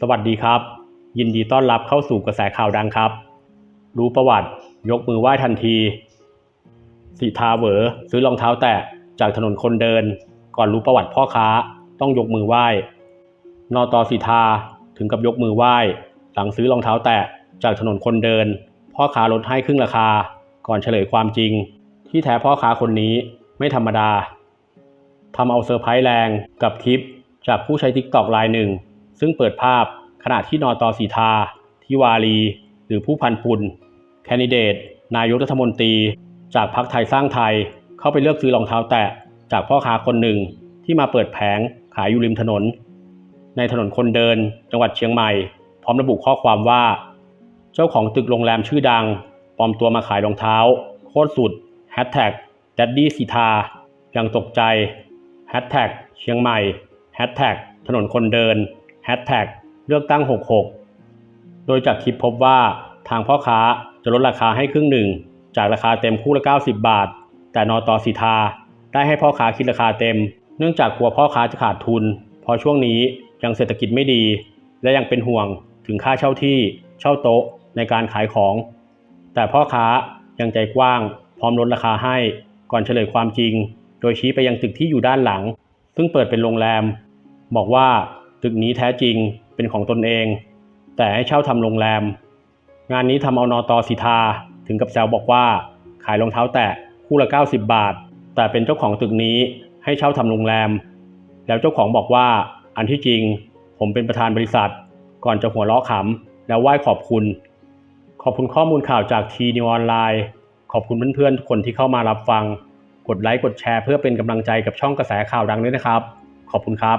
สวัสดีครับ ยินดีต้อนรับเข้าสู่กระแสข่าวดังครับ รู้ประวัติ ยกมือไหว้ทันที สิทาเหวอซื้อรองเท้าแตะจากถนนคนเดิน ก่อนรู้ประวัติพ่อค้าต้องยกมือไหว้ นอตอสิทาถึงกับยกมือไหว้ หลังซื้อรองเท้าแตะจากถนนคนเดิน พ่อค้าลดให้ครึ่งราคา ก่อนเฉลยความจริง ที่แท้พ่อค้าคนนี้ไม่ธรรมดาทำเอาเซอร์ไพรส์แรงกับคลิปจากผู้ใช้ทิกตอกรายหนึ่ง ซึ่งเปิดภาพขณะที่นอตอสีทา ทิวารี หรือผู้พันปุนแคนดิเดต นายกรัฐมนตรี จากพรรคไทยสร้างไทย เข้าไปเลือกซื้อรองเท้าแตะ จากพ่อค้าคนหนึ่งที่มาเปิดแผงขายอยู่ริมถนน ในถนนคนเดินจังหวัดเชียงใหม่ พร้อมระบุข้อความว่า เจ้าของตึกโรงแรมชื่อดังปลอมตัวมาขายรองเท้า โคตรสุดแฮชแท็กดัดดี้สีทายังตกใจแฮชแท็กเชียงใหม่แฮชแท็กถนนคนเดิน แฮชแท็กเลือกตั้ง 66 โดยจากคลิปพบว่าทางพ่อค้าจะลดราคาให้ครึ่งหนึ่ง จากราคาเต็มคู่ละ 90 บาท แต่นอตอสีทาได้ให้พ่อค้าคิดราคาเต็ม เนื่องจากกลัวพ่อค้าจะขาดทุนเพราะช่วงนี้ยังเศรษฐกิจไม่ดี และยังเป็นห่วงถึงค่าเช่าที่ เช่าโต๊ะในการขายของ แต่พ่อค้ายังใจกว้าง พร้อมลดราคาให้ก่อนเฉลยความจริง โดยชี้ไปยังตึกที่อยู่ด้านหลัง ซึ่งเปิดเป็นโรงแรม บอกว่า ตึกนี้แท้จริงเป็นของตนเอง แต่ให้เช่าทำโรงแรม งานนี้ทำเอานอตอสิทาถึงกับแซวบอกว่า ขายรองเท้าแตะคู่ละ 90 บาท แต่เป็นเจ้าของตึกนี้ให้เช่าทำโรงแรม แล้วเจ้าของบอกว่าอันที่จริง ผมเป็นประธานบริษัท ก่อนจะหัวเราะขำแล้วไหว้ขอบคุณ ขอบคุณข้อมูลข่าวจากทีนิวออนไลน์ ขอบคุณเพื่อนๆทุกคนที่เข้ามารับฟัง กดไลค์กดแชร์เพื่อเป็นกำลังใจกับช่องกระแสข่าวดังด้วยนะครับ ขอบคุณครับ